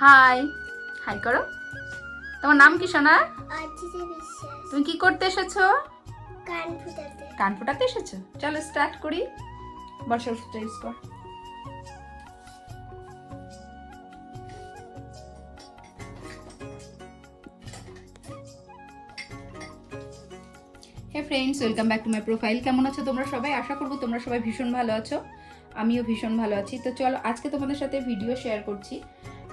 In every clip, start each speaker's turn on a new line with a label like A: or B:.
A: High high করো। তোমার নাম কি সোনা? তুমি কি করতে এসেছ?
B: কান ফুটাতে।
A: কান ফোটাতে এসেছ? চলো স্টার্ট করি। বর্ষা ওষুধটা কর। Hey friends welcome back to my profile কেমন আছো তোমরা সবাই? আশা করব তোমরা সবাই ভীষণ ভালো আছো। আমিও ভীষণ ভালো আছি। তো চলো আজকে তোমাদের সাথে ভিডিও শেয়ার করছি।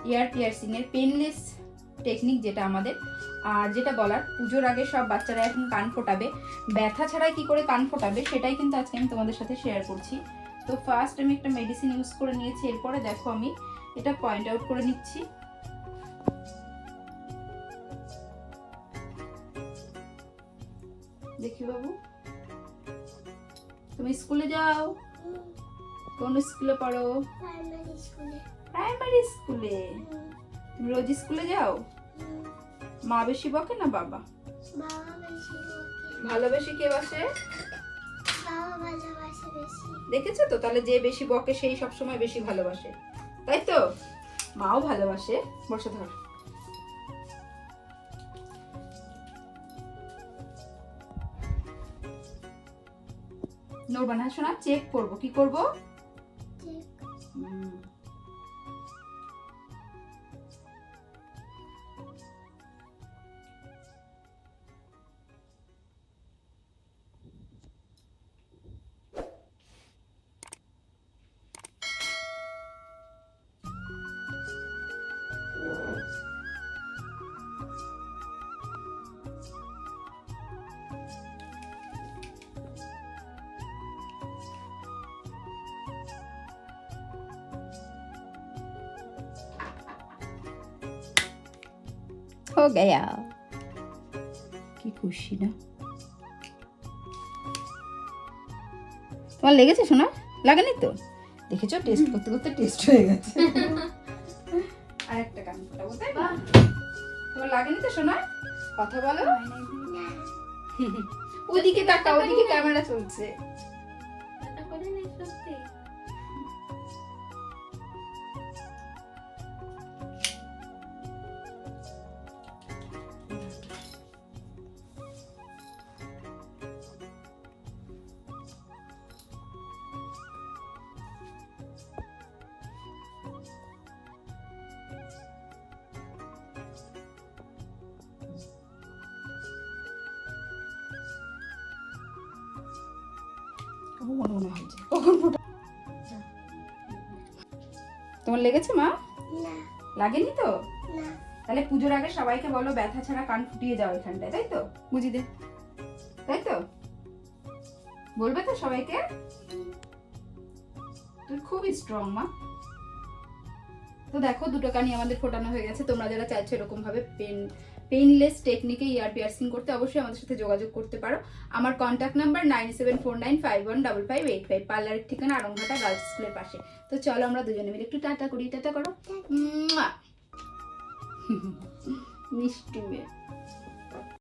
A: ইয়ার পিয়ার্সিং এর পেনলেস টেকনিক যেটা আমাদের। আর যেটা বলার পুজোর আগে সব বাচ্চারা এখন কান ফোটাবে। ব্যথা ছাড়াই কি করে কান ফোটাবে সেটাই কিন্তু আজকে আমি তোমাদের সাথে শেয়ার করছি। তো ফার্স্ট আমি একটা মেডিসিন ইউজ করে নিয়েছি এরপরে দেখো আমি এটা পয়েন্ট আউট করে নিচ্ছি। দেখি বাবু। তুমি স্কুলে যাও। কোন স্কুলে পড়ো?
B: প্রাইমারি স্কুলে
A: প্রাইমারি স্কুলে তুমি রোজ স্কুলে যাও? মা বেশি বকে না বাবা? ভালোবেসে কে বাসে? দেখেছ তো? তাহলে যে বেশি বকে সেই সব সময় বেশি ভালোবাসে। তাই তো? মাও ভালোবাসে। বসে ধর। নড়বা না শোনা চেক করব। কি করব? हो गया কি খুশি না তোমার লেগেছে শোনা লাগেনি তো দেখেছো টেস্ট করতে করতে টেস্ট হয়ে গেছে আর একটা কান ফোটাবো তাই না তোমার লাগেনি তো শোনা কথা বলো
B: না
A: ওদিকে তাকা ওদিকে ক্যামেরা চলছে মনে কখন ফোটা তোমার লেগেছে মা? লাগেনি তো? তাহলে পুজোর আগে সবাইকে বলো ব্যথা ছাড়া কান ফুটিয়ে যাও এখানটায় তাই তো? বুঝি দে। তাই তো? বলবে তো সবাইকে? তুই খুবই স্ট্রং মা। তো দেখো দুটো কানি আমাদের ফোটানো হয়ে গেছে। তোমরা যারা চাইছো এরকম ভাবে পেন পেইনলেস টেকনিকে ইয়ার পিয়ার্সিং করতে অবশ্যই আমাদের সাথে যোগাযোগ করতে পারো। আমার contact number nine seven four nine five one double five eight five পার্লারের ঠিকানা আরংঘাটা গার্লস স্কুলের পাশে। তো চলো আমরা দুজনে মিলে একটু টাটা করি টাটা করো। মিষ্টি মেয়ে।